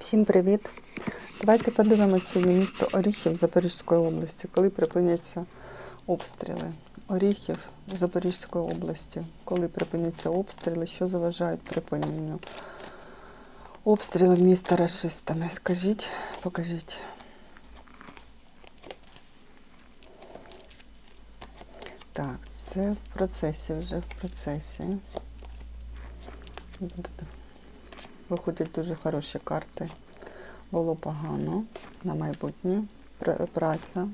Всім привіт! Давайте подивимося сьогодні місто Оріхів Запорізької області, коли припиняться обстріли. Оріхів Запорізької області, коли припиняться обстріли, що заважають припиненню обстрілів міста рашистами. Скажіть, покажіть. Так, це в процесі вже в процесі. Виходять дуже хороші карти. Було погано на майбутнє. Праця,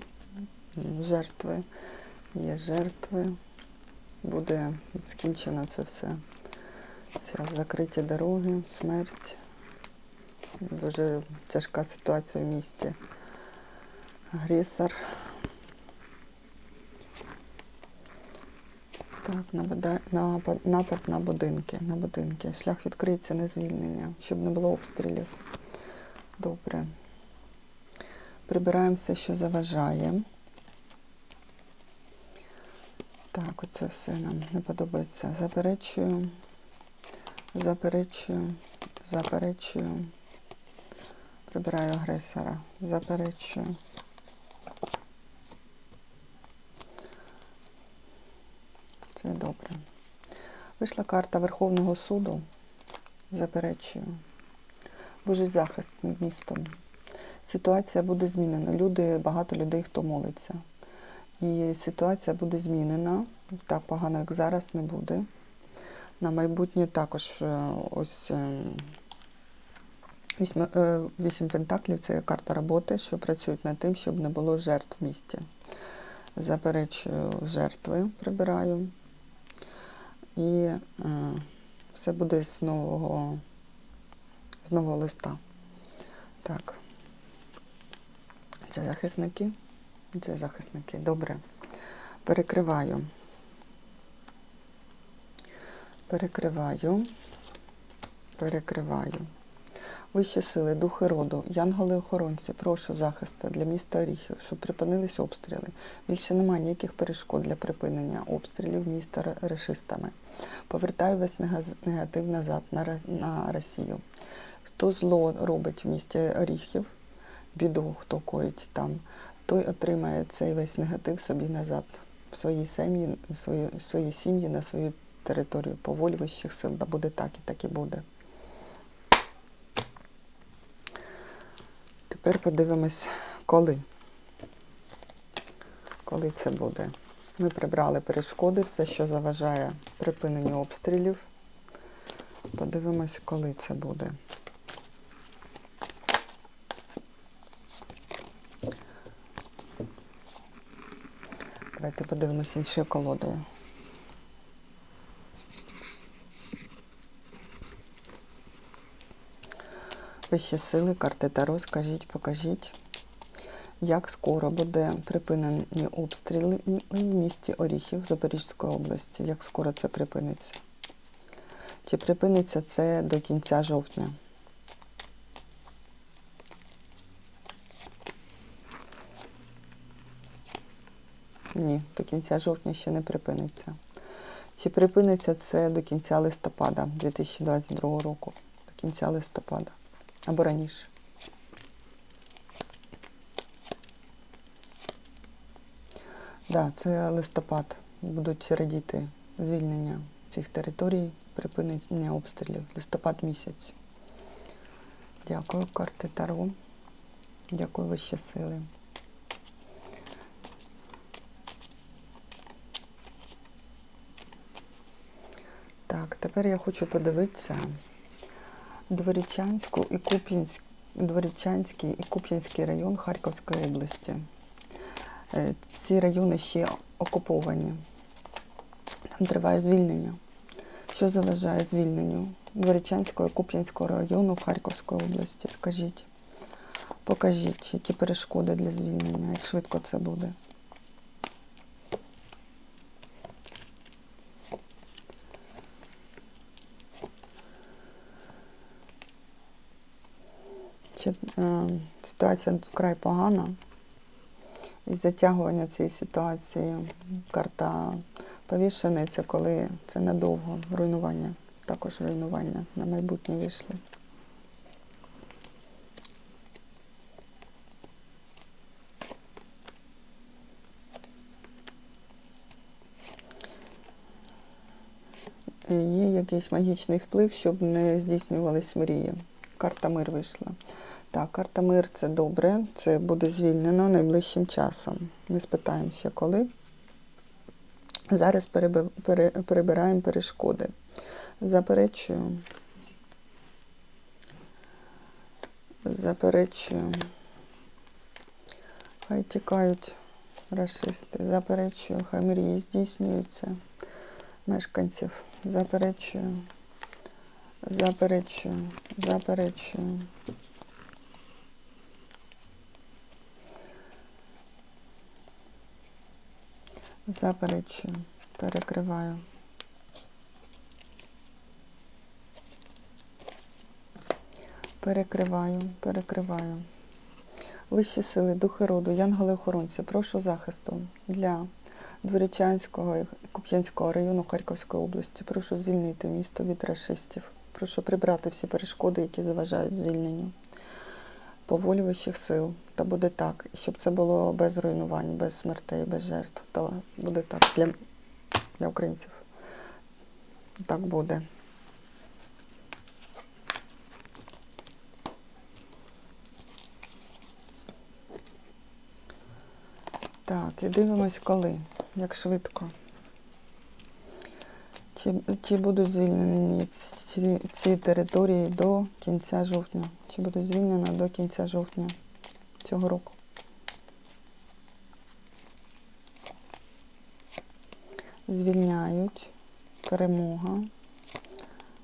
жертви, є жертви. Буде скінчено це все. Це закриті дороги, смерть. Дуже тяжка ситуація в місті. Агресор. Так, напад, на будинки, на будинки. Шлях відкриється на звільнення, щоб не було обстрілів. Добре. Прибираємо все, що заважає. Так, оце все нам не подобається. Заперечую, заперечую, заперечую. Прибираю агресора. Заперечую. Це добре. Вийшла карта Верховного суду. Заперечую. Божий захист над містом. Ситуація буде змінена. Люди, багато людей, хто молиться. І ситуація буде змінена. Так погано, як зараз, не буде. На майбутнє також е, ось е, е, вісім пентаклів це карта роботи, що працюють над тим, щоб не було жертв в місті. Заперечую жертви, прибираю. І е, все буде з нового, з нового листа. Так. Це захисники. Це захисники. Добре. Перекриваю. Перекриваю. Перекриваю. Вищі сили, духи роду, янголи-охоронці, прошу захисту для міста Оріхів, щоб припинились обстріли. Більше немає ніяких перешкод для припинення обстрілів міста ре- решистами. Повертаю весь негатив назад на, Росію. Хто зло робить в місті Оріхів, біду, хто коїть там, той отримає цей весь негатив собі назад в свої сім'ї, свої, свої сім'ї, на свою територію. По вищих сил, да буде так і так і буде. Тепер подивимось, коли. Коли це буде. Ми прибрали перешкоди, все, що заважає припиненню обстрілів. Подивимось, коли це буде. Давайте подивимось іншою колодою. Вищі сили, карти Таро, скажіть, покажіть, як скоро буде припинені обстріли в місті Оріхів Запорізької області. Як скоро це припиниться? Чи припиниться це до кінця жовтня? Ні, до кінця жовтня ще не припиниться. Чи припиниться це до кінця листопада 2022 року? До кінця листопада або раніше. Да, це листопад. Будуть радіти звільнення цих територій, припинення обстрілів. Листопад місяць. Дякую, карти Таро. Дякую вищі сили. Так, тепер я хочу подивитися Дворічанську і Куп'янськ, Дворічанський і Куп'янський район Харківської області. Е, Ці райони ще окуповані. Там триває звільнення. Що заважає звільненню Дворічанського і Куп'янського району Харківської області? Скажіть, покажіть, які перешкоди для звільнення, як швидко це буде. коротше, ситуація вкрай погана. І затягування цієї ситуації карта повішена, це коли це надовго руйнування, також руйнування на майбутнє вийшли. Є якийсь магічний вплив, щоб не здійснювались мрії. Карта мир вийшла. Так, карта мир це добре, це буде звільнено найближчим часом. Ми спитаємо ще коли. Зараз переби- пере- перебираємо перешкоди. Заперечую. Заперечую. Хай тікають расисти. Заперечую, хай мрії здійснюються мешканців. Заперечую. Заперечую. Заперечую. Заперечую. Перекриваю. Перекриваю, перекриваю. Вищі сили, духи роду, янголи-охоронці, прошу захисту для Дворічанського і Куп'янського району Харківської області. Прошу звільнити місто від расистів. Прошу прибрати всі перешкоди, які заважають звільненню. По вищих сил. Та буде так. І щоб це було без руйнувань, без смертей, без жертв. То буде так для, для українців. Так буде. Так, і дивимось коли, як швидко. Чи, чи будуть звільнені ці, ці території до кінця жовтня? Чи будуть звільнені до кінця жовтня цього року? Звільняють. Перемога.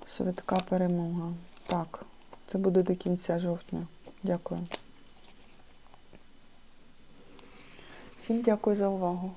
Швидка перемога. Так, це буде до кінця жовтня. Дякую. Всім дякую за увагу.